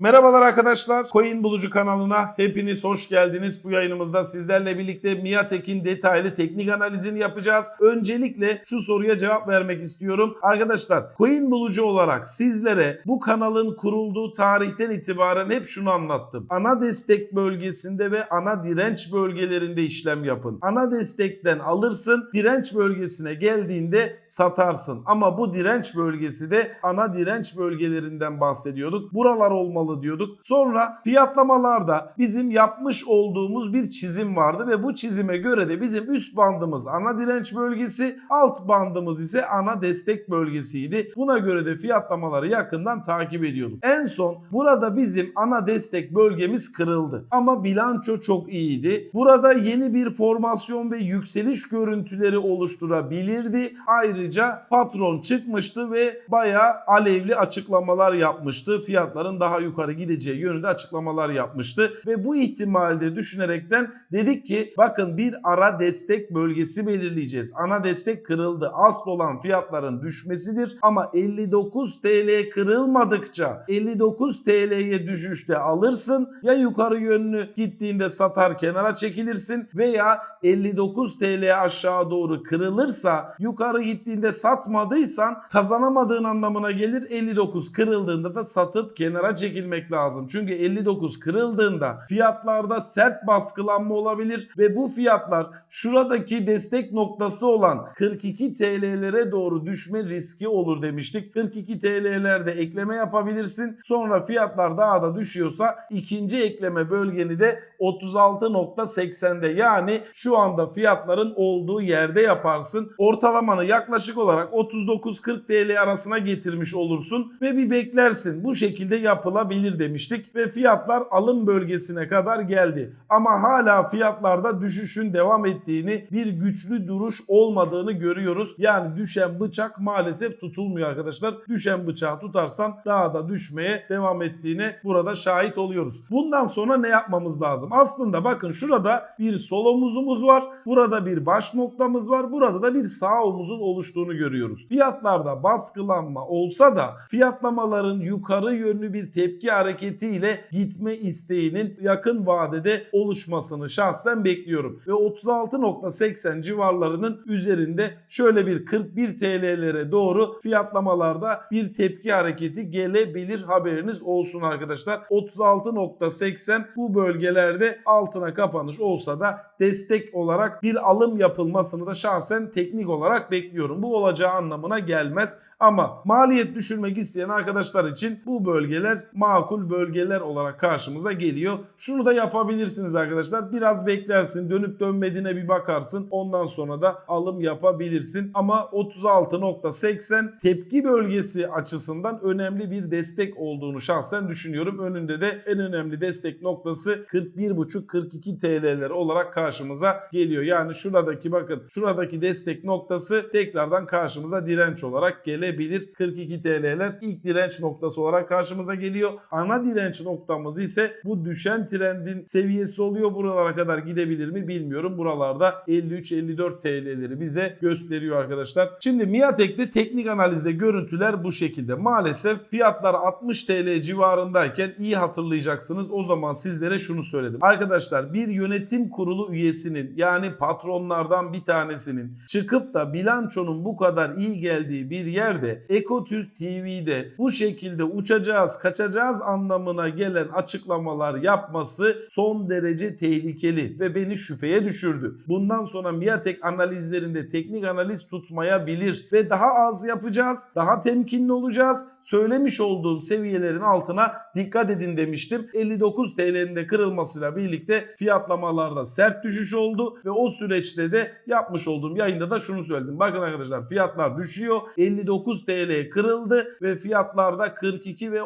Merhabalar arkadaşlar. Coin Bulucu kanalına hepiniz hoş geldiniz. Bu yayınımızda sizlerle birlikte Miatek'in detaylı teknik analizini yapacağız. Öncelikle şu soruya cevap vermek istiyorum. Arkadaşlar Coin Bulucu olarak sizlere bu kanalın kurulduğu tarihten itibaren hep şunu anlattım. Ana destek bölgesinde ve ana direnç bölgelerinde işlem yapın. Ana destekten alırsın, direnç bölgesine geldiğinde satarsın. Ama bu direnç bölgesi de ana direnç bölgelerinden bahsediyorduk. Buralar olmalı diyorduk. Sonra fiyatlamalarda bizim yapmış olduğumuz bir çizim vardı ve bu çizime göre de bizim üst bandımız ana direnç bölgesi, alt bandımız ise ana destek bölgesiydi. Buna göre de fiyatlamaları yakından takip ediyorduk. En son burada bizim ana destek bölgemiz kırıldı. Ama bilanço çok iyiydi. Burada yeni bir formasyon ve yükseliş görüntüleri oluşturabilirdi. Ayrıca patron çıkmıştı ve bayağı alevli açıklamalar yapmıştı. Fiyatların daha yukarı gideceği yönünde açıklamalar yapmıştı. Ve bu ihtimalde düşünerekten dedik ki bakın bir ara destek bölgesi belirleyeceğiz. Ana destek kırıldı. Asıl olan fiyatların düşmesidir ama 59 TL kırılmadıkça 59 TL'ye düşüşte alırsın. Ya yukarı yönlü gittiğinde satar kenara çekilirsin veya 59 TL aşağı doğru kırılırsa yukarı gittiğinde satmadıysan kazanamadığın anlamına gelir. 59 kırıldığında da satıp kenara çekilmek lazım. Çünkü 59 kırıldığında fiyatlarda sert baskılanma olabilir ve bu fiyatlar şuradaki destek noktası olan 42 TL'lere doğru düşme riski olur demiştik. 42 TL'lerde ekleme yapabilirsin. Sonra fiyatlar daha da düşüyorsa ikinci ekleme bölgeni de 36.80'de yani şu anda fiyatların olduğu yerde yaparsın. Ortalamanı yaklaşık olarak 39-40 TL arasına getirmiş olursun ve bir beklersin. Bu şekilde yapılabilir demiştik ve fiyatlar alım bölgesine kadar geldi. Ama hala fiyatlarda düşüşün devam ettiğini, bir güçlü duruş olmadığını görüyoruz. Yani düşen bıçak maalesef tutulmuyor arkadaşlar. Düşen bıçağı tutarsan daha da düşmeye devam ettiğine burada şahit oluyoruz. Bundan sonra ne yapmamız lazım? Aslında bakın şurada bir sol omuzumuz var. Burada bir baş noktamız var. Burada da bir sağ omuzun oluştuğunu görüyoruz. Fiyatlarda baskılanma olsa da fiyatlamaların yukarı yönlü bir tepki hareketiyle gitme isteğinin yakın vadede oluşmasını şahsen bekliyorum. Ve 36.80 civarlarının üzerinde şöyle bir 41 TL'lere doğru fiyatlamalarda bir tepki hareketi gelebilir haberiniz olsun arkadaşlar. 36.80 bu bölgelerde altına kapanış olsa da destek olarak bir alım yapılmasını da şahsen teknik olarak bekliyorum. Bu olacağı anlamına gelmez. Ama maliyet düşürmek isteyen arkadaşlar için bu bölgeler makul bölgeler olarak karşımıza geliyor. Şunu da yapabilirsiniz arkadaşlar. Biraz beklersin, dönüp dönmediğine bir bakarsın. Ondan sonra da alım yapabilirsin. Ama 36.80 tepki bölgesi açısından önemli bir destek olduğunu şahsen düşünüyorum. Önünde de en önemli destek noktası 41.5-42 TL'ler olarak karşımıza geliyor. Yani şuradaki bakın şuradaki destek noktası tekrardan karşımıza direnç olarak gelebilir. 42 TL'ler ilk direnç noktası olarak karşımıza geliyor. Ana direnç noktamız ise bu düşen trendin seviyesi oluyor. Buralara kadar gidebilir mi bilmiyorum. Buralarda 53-54 TL'leri bize gösteriyor arkadaşlar. Şimdi Miatek'te teknik analizde görüntüler bu şekilde. Maalesef fiyatlar 60 TL civarındayken iyi hatırlayacaksınız. O zaman sizlere şunu söyledim. Arkadaşlar bir yönetim kurulu üyesinin yani patronlardan bir tanesinin çıkıp da bilançonun bu kadar iyi geldiği bir yerde Ekotürk TV'de bu şekilde uçacağız, kaçacağız anlamına gelen açıklamalar yapması son derece tehlikeli ve beni şüpheye düşürdü. Bundan sonra Miatek analizlerinde teknik analiz tutmayabilir ve daha az yapacağız, daha temkinli olacağız. Söylemiş olduğum seviyelerin altına dikkat edin demiştim. 59 TL'nin de kırılmasıyla birlikte fiyatlamalarda sert düşüş oldu ve o süreçte de yapmış olduğum yayında da şunu söyledim. Bakın arkadaşlar fiyatlar düşüyor. 59 TL kırıldı ve fiyatlarda 42 ve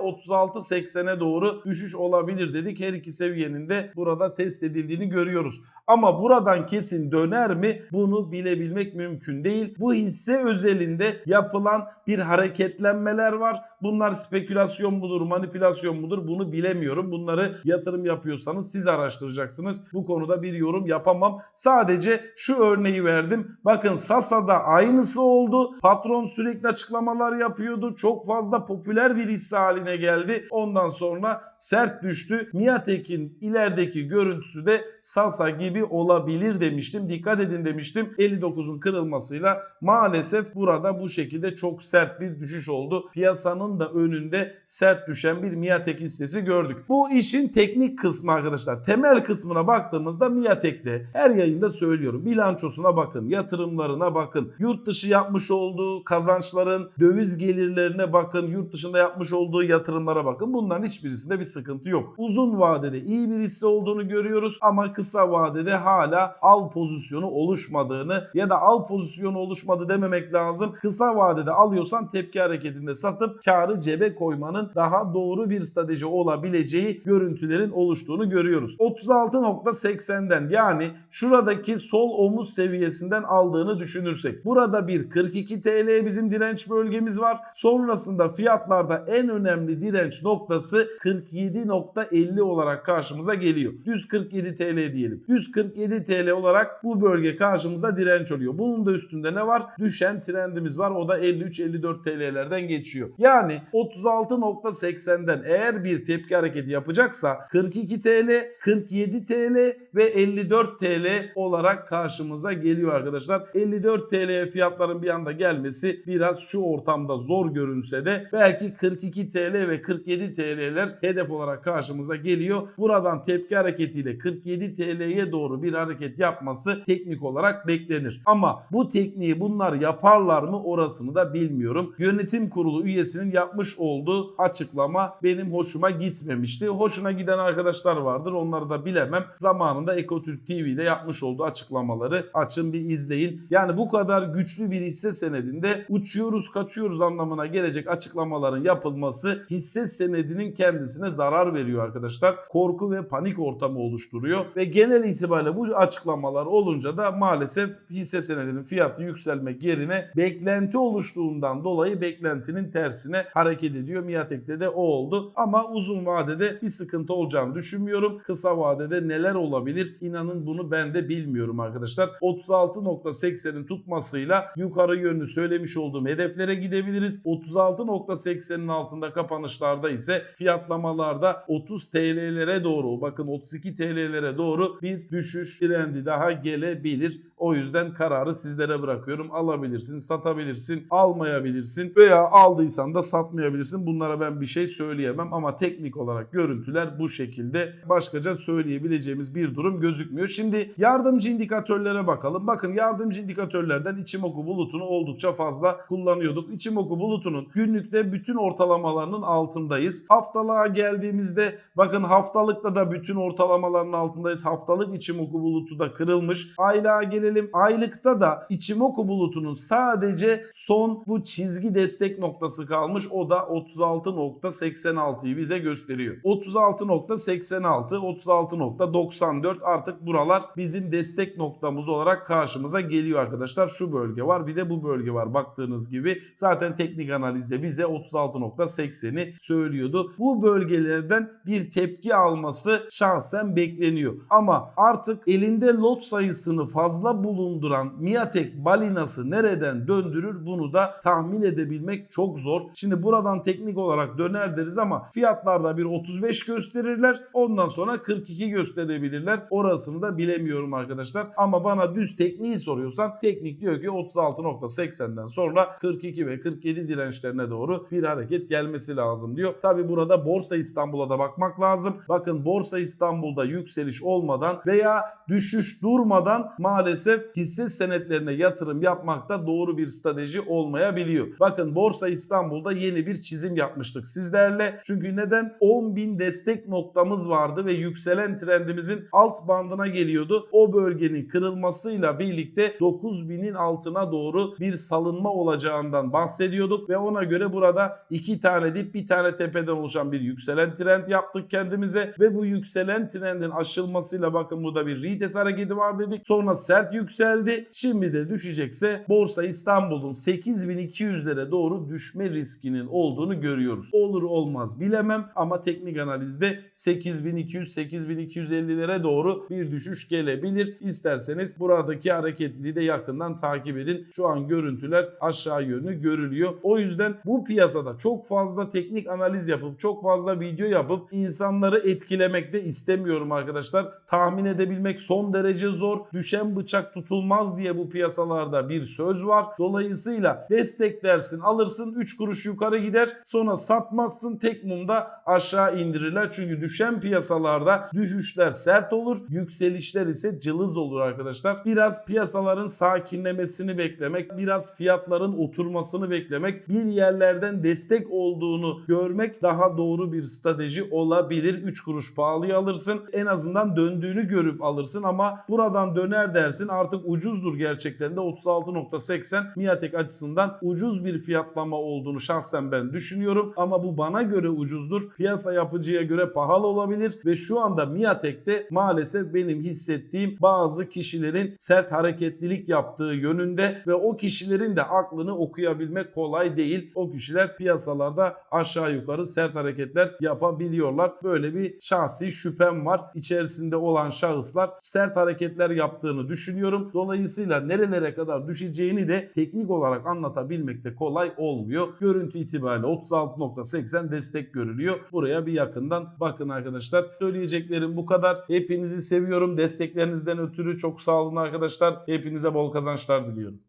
36.80'e doğru düşüş olabilir dedik. Her iki seviyenin de burada test edildiğini görüyoruz. Ama buradan kesin döner mi bunu bilebilmek mümkün değil. Bu hisse özelinde yapılan bir hareketlenmeler var. Bunlar spekülasyon mudur, manipülasyon mudur bunu bilemiyorum. Bunları yatırım yapıyorsanız siz araştıracaksınız. Bu konuda bir yorum yapamam. Sadece şu örneği verdim. Bakın Sasa'da aynısı oldu. Patron sürekli açıklamalar yapıyordu. Çok fazla popüler bir hisse haline geldi. Ondan sonra sert düştü. Miatek'in ilerideki görüntüsü de Sasa gibi olabilir demiştim. Dikkat edin demiştim. 59'un kırılmasıyla maalesef burada bu şekilde çok sert bir düşüş oldu. Piyasanın da önünde sert düşen bir Miatek hissesi gördük. Bu işin teknik kısmı arkadaşlar. Temel kısmına baktığımızda Miatek'te her yayında söylüyorum. Bilançosuna bakın, yatırımlarına bakın. Yurt dışı yapmış olduğu kazançların döviz gelirlerine bakın. Yurt dışında yapmış olduğu yatırımlara bakın. Bunların hiçbirisinde bir sıkıntı yok. Uzun vadede iyi bir hisse olduğunu görüyoruz ama kısa vadede hala al pozisyonu oluşmadığını ya da al pozisyonu oluşmadı dememek lazım. Kısa vadede alıyorsan tepki hareketinde satıp karı cebe koymanın daha doğru bir strateji olabileceği görüntülerin oluştuğunu görüyoruz. 36.80'den yani şuradaki sol omuz seviyesinden aldığını düşünürsek. Burada bir 42 TL bizim direnç bölgemiz var. Sonrasında fiyatlarda en önemli direnç noktası 47.50 olarak karşımıza geliyor. Düz 47 TL diyelim. Düz 47 TL olarak bu bölge karşımıza direnç oluyor. Bunun da üstünde ne var? Düşen trendimiz var. O da 53-54 TL'lerden geçiyor. Yani 36.80'den eğer bir tepki hareketi yapacaksa 42 TL, 47 TL ve 54 TL olarak karşımıza geliyor arkadaşlar. 54 TL fiyatların bir anda gelmesi biraz şu ortamda zor görünse de belki 42 TL ve 47 TL'ler hedef olarak karşımıza geliyor. Buradan tepki hareketiyle 47 TL'ye doğru bir hareket yapması teknik olarak beklenir. Ama bu tekniği bunlar yaparlar mı orasını da bilmiyorum. Yönetim kurulu üyesinin yapmış olduğu açıklama benim hoşuma gitmemişti. Hoşuna giden arkadaşlar vardır. Onları da bilemem. Zamanında Ekotürk TV'de yapmış olduğu açıklamaları açın bir izleyin. Yani bu kadar güçlü bir hisse senedinde uçuyoruz kaçıyoruz anlamına gelecek açıklamaların yapılması hisse senedinin kendisine zarar veriyor arkadaşlar. Korku ve panik ortamı oluşturuyor ve genel itibariyle bu açıklamalar olunca da maalesef hisse senedinin fiyatı yükselmek yerine beklenti oluştuğundan dolayı beklentinin tersine hareket ediyor. Miatek'te de o oldu ama uzun vadede bir sıkıntı olacağını düşünmüyorum. Kısa vadede neler olabilir? İnanın bunu ben de bilmiyorum arkadaşlar. 36.80'in tutmasıyla yukarı yönlü söylemiş olduğum hedeflere gidebiliriz. 36.80'in altında kapanışlarda ise fiyatlamalarda 30 TL'lere doğru bakın 32 TL'lere doğru bir düşüş trendi daha gelebilir. O yüzden kararı sizlere bırakıyorum. Alabilirsin, satabilirsin, almayabilirsin veya aldıysan da satmayabilirsin. Bunlara ben bir şey söyleyemem ama teknik olarak görüntüler bu şekilde. Başkaca söyleyebileceğimiz bir durum gözükmüyor. Şimdi yardımcı indikatörlere bakalım. Bakın yardımcı indikatörlerden Ichimoku bulutunu oldukça fazla kullanıyorduk. Ichimoku bulutunun günlükte bütün ortalamalarının altındayız. Haftalığa geldiğimizde bakın haftalıkta da bütün ortalamaların altındayız. Haftalık Ichimoku bulutu da kırılmış. Aylığa gelelim. Aylıkta da Ichimoku bulutunun sadece son bu çizgi destek noktası kalmış. O da 36.86'yı bize gösteriyor. 36.86, 36.94 artık buralar bizim destek noktamız olarak karşımıza geliyor arkadaşlar. Şu bölge var bir de bu bölge var baktığınız gibi. Zaten teknik analizde bize 36.80'i söylüyordu. Bu bölgelerden bir tepki alması şahsen bekleniyor. Ama artık elinde lot sayısını fazla bulunduran Miatek balinası nereden döndürür bunu da tahmin edebilmek çok zor. Şimdi buradan teknik olarak döner deriz ama fiyatlarda bir 35 gösterirler. Ondan sonra 42 gösterebilirler. Orasını da bilemiyorum arkadaşlar. Ama bana düz tekniği soruyorsan teknik diyor ki 36.80'den sonra 42 ve 47 dirençlerine doğru bir hareket gelmesi lazım diyor. Tabi burada Borsa İstanbul'a da bakmak lazım. Bakın Borsa İstanbul'da yükseliş olmadan veya düşüş durmadan maalesef hisse senetlerine yatırım yapmakta doğru bir strateji olmayabiliyor. Bakın Borsa İstanbul'da yeni bir çizim yapmıştık sizlerle. Çünkü neden? 10.000 destek noktamız vardı ve yükselen trendimizin alt bandına geliyordu. O bölgenin kırılmasıyla birlikte 9.000'in altına doğru bir salınma olacağından bahsediyorduk ve ona göre burada iki tane dip bir tane tepeden oluşan bir yükselen trend yaptık kendimize ve bu yükselen trendin aşılmasıyla bakın burada bir retest hareketi var dedik. Sonra sert yükseldi. Şimdi de düşecekse Borsa İstanbul'un 8200'lere doğru düşme riskinin olduğunu görüyoruz. Olur olmaz bilemem ama teknik analizde 8250'lere doğru bir düşüş gelebilir. İsterseniz buradaki hareketliliği de yakından takip edin. Şu an görüntüler aşağı yönlü görülüyor. O yüzden bu piyasada çok fazla teknik analiz yapıp çok fazla video yapıp insanları etkilemek de istemiyorum arkadaşlar. Tahmin edebilmek son derece zor. Düşen bıçak tutulmaz diye bu piyasalarda bir söz var. Dolayısıyla desteklersin, alırsın 3 kuruş yukarı gider. Sonra satmazsın tek mumda aşağı indirirler. Çünkü düşen piyasalarda düşüşler sert olur. Yükselişler ise cılız olur arkadaşlar. Biraz piyasaların sakinlemesini beklemek, biraz fiyatların oturmasını beklemek, bir yerlerden destek olduğunu görmek daha doğru bir strateji olabilir. 3 kuruş pahalıya alırsın. En azından döndüğünü görüp alırsın ama buradan döner dersin artık ucuzdur gerçekten de 36.80 Miatek açısından ucuz bir fiyatlama olduğunu şahsen ben düşünüyorum ama bu bana göre ucuzdur. Piyasa yapıcıya göre pahalı olabilir ve şu anda Miatek'te maalesef benim hissettiğim bazı kişilerin sert hareketlilik yaptığı yönünde ve o kişilerin de aklını okuyabilmek kolay değil. O kişiler piyasalarda aşağı yukarı sert hareketler yapabiliyorlar. Böyle bir şahsi şüphem var. İçerisinde olan şahıslar sert hareketler yaptığını düşünüyorum. Dolayısıyla nerelere kadar düşeceğini de teknik olarak anlatabilmek de kolay olmuyor. Görüntü itibariyle 36.80 destek görülüyor. Buraya bir yakından bakın arkadaşlar. Söyleyeceklerim bu kadar. Hepinizi seviyorum. Desteklerinizden ötürü çok sağ olun arkadaşlar. Hepinize bol kazançlar diliyorum.